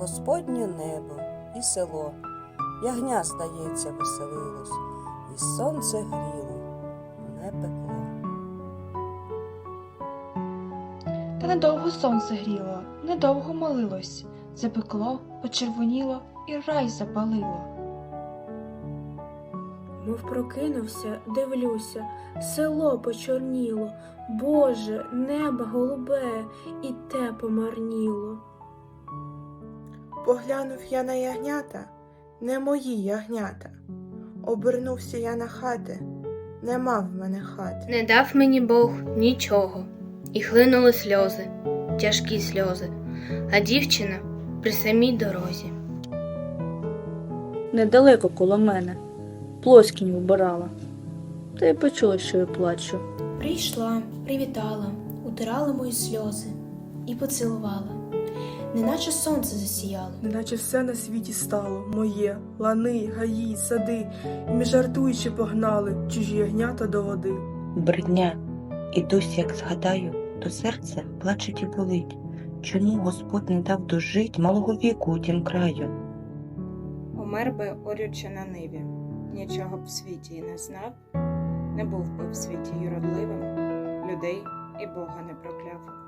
Господнє небо і село, ягня, здається, веселилось, і сонце гріло, не пекло. Та недовго сонце гріло, недовго молилось, запекло, почервоніло і рай запалило. Мов прокинувся, дивлюся, село почорніло, Боже, небо голубе, і те помарніло. Поглянув я на ягнята, не мої ягнята. Обернувся я на хати, нема в мене хати. Не дав мені Бог нічого, і хлинули сльози, тяжкі сльози, а дівчина при самій дорозі. Недалеко коло мене. Плоскінь вбирала. Та й почула, що я плачу. Прийшла, привітала, утирала мої сльози і поцілувала, неначе сонце засіяло. Неначе все на світі стало моє, лани, гаї, сади, і ми жартуючи погнали чужі ягнята до води. Бридня, і досі, як згадаю, то серце плачить і болить. Чому Господь не дав дожить малого віку у тім краю? Умер би, орючи на ниві, нічого б в світі й не знав, не був би в світі юродливим, людей і Бога не прокляв.